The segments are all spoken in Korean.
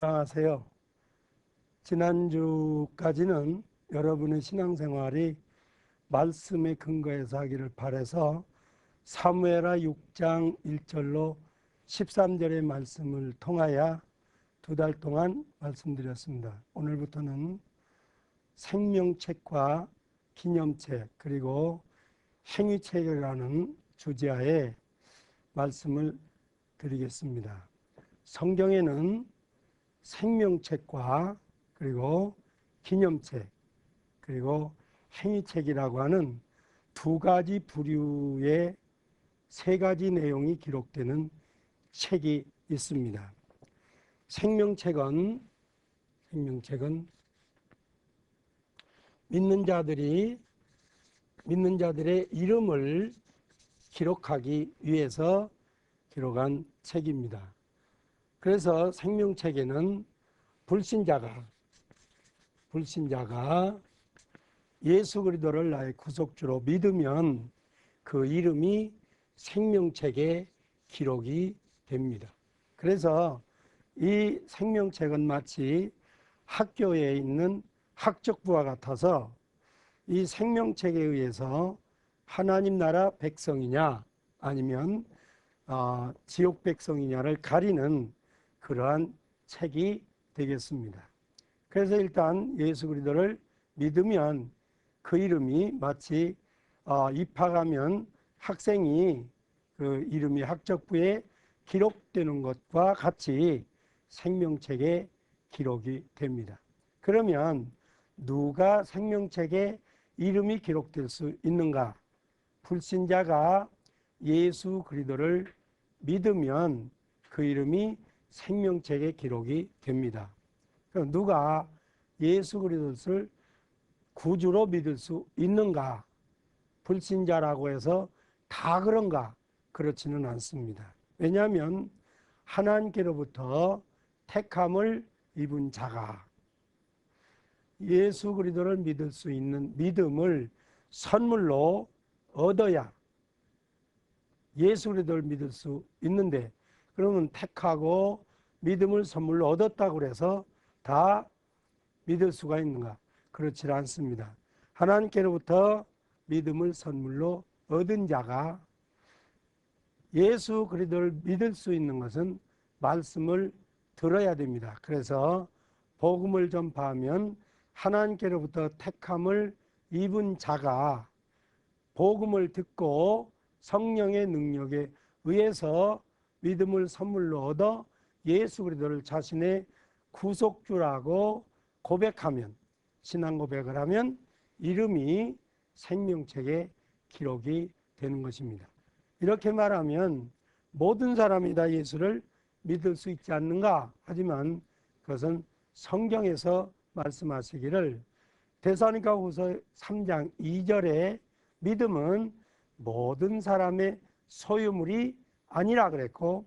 안녕하세요. 지난주까지는 여러분의 신앙생활이 말씀에 근거해서 하기를 바래서 사무에라 6장 1절로 13절의 말씀을 통하여 두 달 동안 말씀드렸습니다. 오늘부터는 생명책과 기념책 그리고 행위책이라는 주제하에 말씀을 드리겠습니다. 성경에는 생명책과 그리고 기념책 그리고 행위책이라고 하는 두 가지 부류의 세 가지 내용이 기록되는 책이 있습니다. 생명책은 생명책은 믿는 자들이 믿는 자들의 이름을 기록하기 위해서 기록한 책입니다. 그래서 생명책에는 불신자가 불신자가 예수 그리스도를 나의 구속주로 믿으면 그 이름이 생명책에 기록이 됩니다. 그래서 이 생명책은 마치 학교에 있는 학적부와 같아서 이 생명책에 의해서 하나님 나라 백성이냐 아니면 어, 지옥 백성이냐를 가리는 그러한 책이 되겠습니다. 그래서 일단 예수 그리스도를 믿으면 그 이름이 마치 어, 입학하면 학생이 그 이름이 학적부에 기록되는 것과 같이 생명책에 기록이 됩니다. 그러면 누가 생명책에 이름이 기록될 수 있는가? 불신자가 예수 그리스도를 믿으면 그 이름이 생명책에 기록이 됩니다. 그럼 누가 예수 그리스도를 구주로 믿을 수 있는가? 불신자라고 해서 다 그런가? 그렇지는 않습니다. 왜냐하면 하나님께로부터 택함을 입은 자가 예수 그리스도를 믿을 수 있는 믿음을 선물로 얻어야 예수 그리스도를 믿을 수 있는데 그러면 택하고 믿음을 선물로 얻었다고 해서 다 믿을 수가 있는가? 그렇지 않습니다. 하나님께로부터 믿음을 선물로 얻은 자가 예수 그리스도를 믿을 수 있는 것은 말씀을 들어야 됩니다. 그래서 복음을 전파하면 하나님께로부터 택함을 입은 자가 복음을 듣고 성령의 능력에 의해서 믿음을 선물로 얻어 예수 그리스도를 자신의 구속주라고 고백하면 신앙 고백을 하면 이름이 생명책에 기록이 되는 것입니다. 이렇게 말하면 모든 사람이 다 예수를 믿을 수 있지 않는가? 하지만 그것은 성경에서 말씀하시기를 대사니까 후서 3장 2절에 믿음은 모든 사람의 소유물이 아니라 그랬고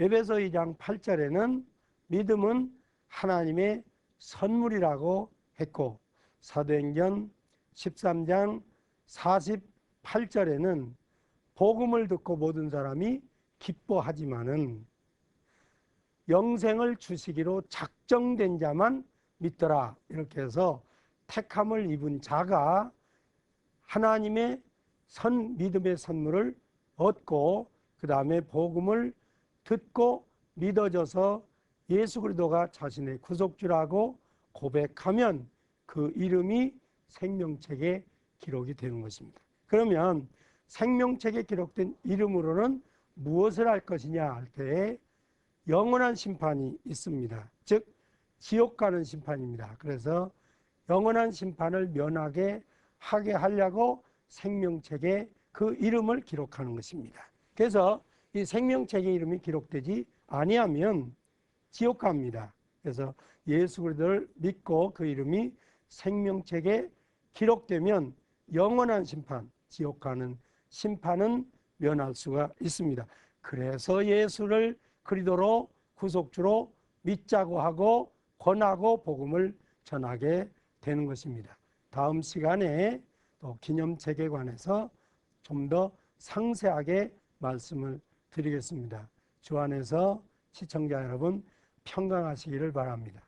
에베소 2장 8절에는 믿음은 하나님의 선물이라고 했고 사도행전 13장 48절에는 복음을 듣고 모든 사람이 기뻐하지만은 영생을 주시기로 작정된 자만 믿더라. 이렇게 해서 택함을 입은 자가 하나님의 선 믿음의 선물을 얻고 그 다음에 복음을 듣고 믿어져서 예수 그리스도가 자신의 구속주라고 고백하면 그 이름이 생명책에 기록이 되는 것입니다. 그러면 생명책에 기록된 이름으로는 무엇을 할 것이냐 할때 영원한 심판이 있습니다. 즉 지옥 가는 심판입니다. 그래서 영원한 심판을 면하게 하게 하려고 생명책에 그 이름을 기록하는 것입니다. 그래서 이 생명책의 이름이 기록되지 아니하면 지옥 갑니다. 그래서 예수 그리스도를 믿고 그 이름이 생명책에 기록되면 영원한 심판, 지옥 가는 심판은 면할 수가 있습니다. 그래서 예수를 그리도로 구속주로 믿자고 하고 권하고 복음을 전하게 되는 것입니다. 다음 시간에 또 기념책에 관해서 좀 더 상세하게 말씀을 드리겠습니다. 주 안에서 시청자 여러분 평강하시기를 바랍니다.